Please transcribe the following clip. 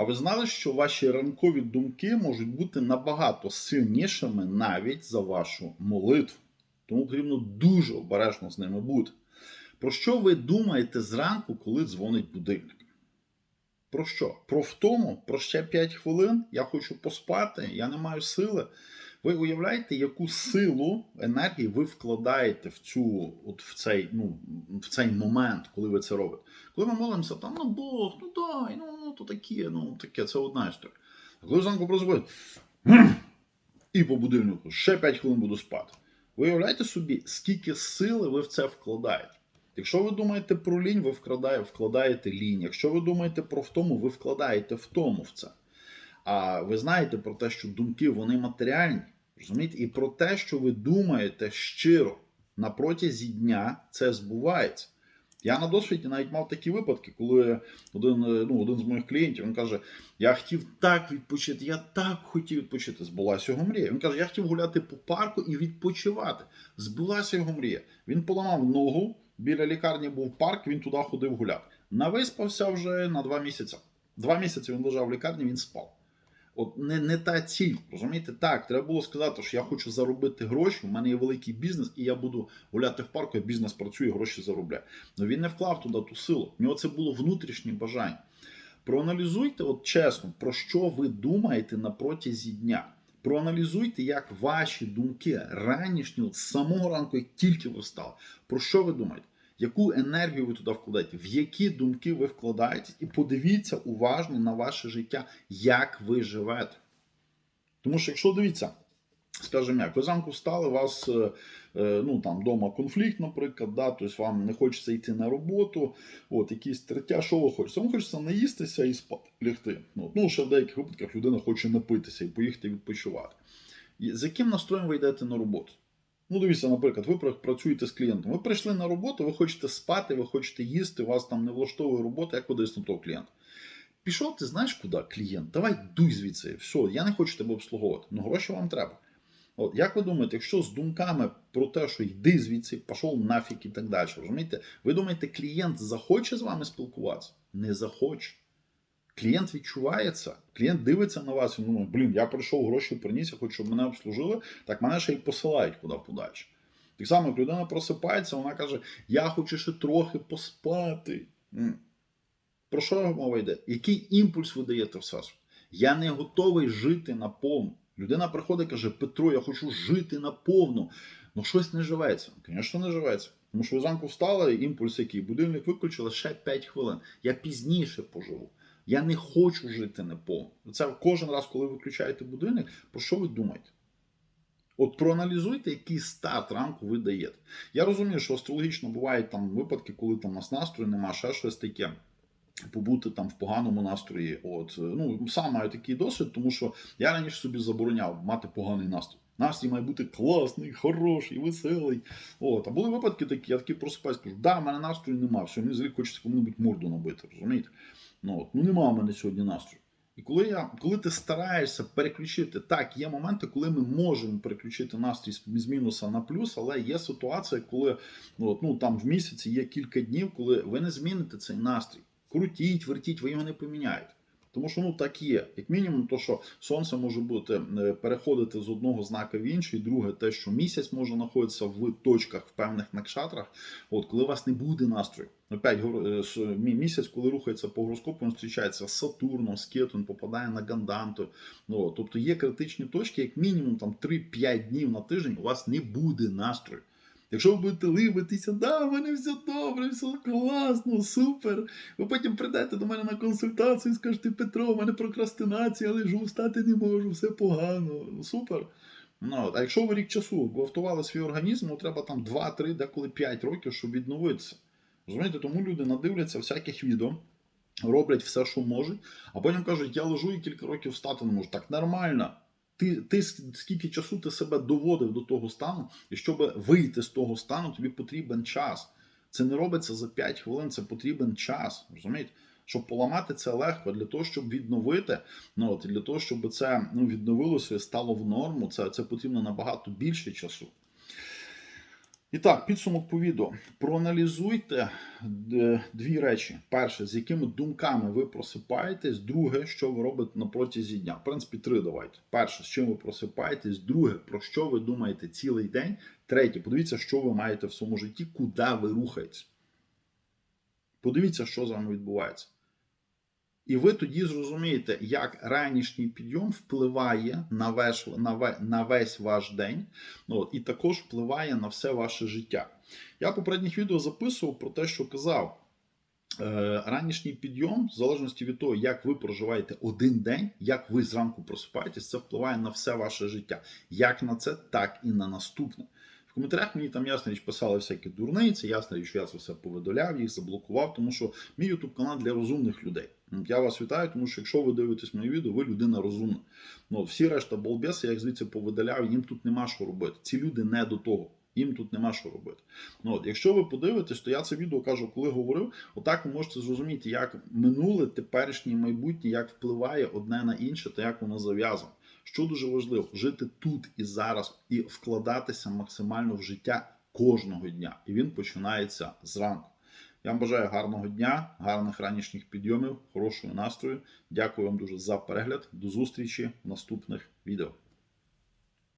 А ви знали, що ваші ранкові думки можуть бути набагато сильнішими навіть за вашу молитву. Тому потрібно дуже обережно з ними бути. Про що ви думаєте зранку, коли дзвонить будильник? Про що? Про втому, про ще 5 хвилин, я хочу поспати, я не маю сили. Ви уявляєте, яку силу енергії ви вкладаєте в цю, от в цей, ну, в цей момент, коли ви це робите. Коли ми молимося, там, ну Бог, ну дай, ну, ну то таке, ну таке, це одна історія. А коли зранку прозвонить, і по будильнику ще 5 хвилин буду спати. Ви уявляєте собі, скільки сили ви в це вкладаєте? Якщо ви думаєте про лінь, ви вкладаєте, вкладаєте лінь. Якщо ви думаєте про втому, ви вкладаєте втому в це. А ви знаєте про те, що думки вони матеріальні, розумієте? І про те, що ви думаєте щиро на протязі дня, це збувається. Я на досвіді навіть мав такі випадки, коли один, е, ну, один з моїх клієнтів він каже: Я хотів так відпочити, я так хотів відпочити. Збулася його мрія. Він каже, я хотів гуляти по парку і відпочивати. Збулася його мрія. Він поламав ногу, біля лікарні був парк, він туди ходив гуляти. Нависпався вже на два місяці. Два місяці він лежав в лікарні, він спав. От не, не та ціль, розумієте? Так, треба було сказати, що я хочу заробити гроші, у мене є великий бізнес, і я буду гуляти в парку, я бізнес працює, гроші заробляє. Але він не вклав туди ту силу. У нього це було внутрішнє бажання. Проаналізуйте, от чесно, про що ви думаєте на протязі дня. Проаналізуйте, як ваші думки ранішні, от з самого ранку, як тільки ви встали, про що ви думаєте? Яку енергію ви туди вкладаєте, в які думки ви вкладаєте, і подивіться уважно на ваше життя, як ви живете. Тому що, якщо дивіться, скажімо як, ви зранку встали, у вас е, е, ну, там, вдома конфлікт, наприклад, да, тобто вам не хочеться йти на роботу, от, якісь третя, що ви хочете? Вам хочеться наїстися і спати, лягти. Ну, ну, ще в деяких випадках людина хоче напитися і поїхати відпочивати. З яким настроєм ви йдете на роботу? Ну, дивіться, наприклад, ви працюєте з клієнтом. Ви прийшли на роботу, ви хочете спати, ви хочете їсти, у вас там не влаштовує робота, як ви дивитесь на того клієнта. Пішов, ти знаєш куди? Клієнт, давай дуй звідси. Все, я не хочу тебе обслуговувати. Ну, гроші вам треба. От як ви думаєте, якщо з думками про те, що йди звідси, пішов нафіг і так далі, розумієте? Ви думаєте, клієнт захоче з вами спілкуватися? Не захоче. Клієнт відчуває це, клієнт дивиться на вас і думає, блін, я прийшов, гроші приніс, я хочу, щоб мене обслужили, так мене ще й посилають куди подальше. Так само, як людина просипається, вона каже, я хочу ще трохи поспати. Про що мова йде? Який імпульс ви даєте в всесвіт? Я не готовий жити наповну. Людина приходить і каже, Петро, я хочу жити наповну. Ну щось не живеться. Звісно, не живеться. Тому що ви зранку встали, імпульс який, будильник виключили ще 5 хвилин. Я пізніше поживу. Я не хочу жити неповно. Це кожен раз, коли ви включаєте будильник, про що ви думаєте? От проаналізуйте, який старт ранку ви даєте. Я розумію, що астрологічно бувають там випадки, коли там у нас настрою немає, ще щось таке. Побути там в поганому настрої. От ну сам маю такий досвід, тому що я раніше собі забороняв мати поганий настрій. Настрій має бути класний, хороший, веселий. От, а були випадки такі, я такий просипаюсь, кажу, да, в мене настрою немає, все, мені взагалі хочеться кому-небудь морду набити, розумієте? Ну, от, ну нема в мене сьогодні настрою. І коли я, коли ти стараєшся переключити, так, є моменти, коли ми можемо переключити настрій з мінуса на плюс, але є ситуація, коли ну, от, ну, там в місяці є кілька днів, коли ви не зміните цей настрій. Крутіть, вертіть, ви його не поміняєте. Тому що ну так є. Як мінімум, то що сонце може бути е, переходити з одного знака в інший, друге, те, що місяць може знаходитися в точках в певних накшатрах. От коли у вас не буде настрою. Опять е, місяць, коли рухається по гороскопу, він зустрічається з Сатурном, з Кетом, попадає на Ганданту. Ну, тобто є критичні точки, як мінімум там 3-5 днів на тиждень у вас не буде настрою. Якщо ви будете ливитися, да, в мене все добре, все класно, супер. Ви потім прийдете до мене на консультацію і скажете, Петро, у мене прокрастинація, лежу, встати не можу, все погано. Ну, супер. Ну, а якщо ви рік часу гвалтували свій організм, ну треба там 2-3, деколи 5 років, щоб відновитися. Розумієте, тому люди надивляться всяких відео, роблять все, що можуть, а потім кажуть, я лежу і кілька років встати не можу. Так нормально. Ти, ти скільки часу ти себе доводив до того стану, і щоб вийти з того стану, тобі потрібен час. Це не робиться за 5 хвилин, це потрібен час. Розумієте? Щоб поламати це легко, для того, щоб відновити, ну от для того, щоб це ну, відновилося і стало в норму, це, це потрібно набагато більше часу. І так, підсумок по відео. Проаналізуйте е, дві речі: перше, з якими думками ви просипаєтесь, друге, що ви робите на протязі дня. В принципі, три давайте. Перше, з чим ви просипаєтесь, друге, про що ви думаєте цілий день. Третє, подивіться, що ви маєте в своєму житті, куди ви рухаєтесь. Подивіться, що з вами відбувається. І ви тоді зрозумієте, як ранішній підйом впливає на весь, на ве- на весь ваш день, ну, і також впливає на все ваше життя. Я попередніх відео записував про те, що казав. Е, Ранішній підйом, в залежності від того, як ви проживаєте один день, як ви зранку просипаєтесь, це впливає на все ваше життя. Як на це, так і на наступне. В коментарях мені там ясна річ писали всякі дурниці, ясна річ, що я це все повидаляв, їх заблокував, тому що мій ютуб канал для розумних людей. Я вас вітаю, тому що якщо ви дивитесь моє відео, ви людина розумна. Ну, всі решта балбеси, я їх звідси повидаляв, їм тут нема що робити. Ці люди не до того. Їм тут нема що робити. Ну, от, якщо ви подивитесь, то я це відео кажу, коли говорив, отак ви можете зрозуміти, як минуле, теперішнє майбутнє, як впливає одне на інше та як воно зав'язано. Що дуже важливо, жити тут і зараз і вкладатися максимально в життя кожного дня. І він починається зранку. Я вам бажаю гарного дня, гарних ранішніх підйомів, хорошого настрою. Дякую вам дуже за перегляд. До зустрічі в наступних відео.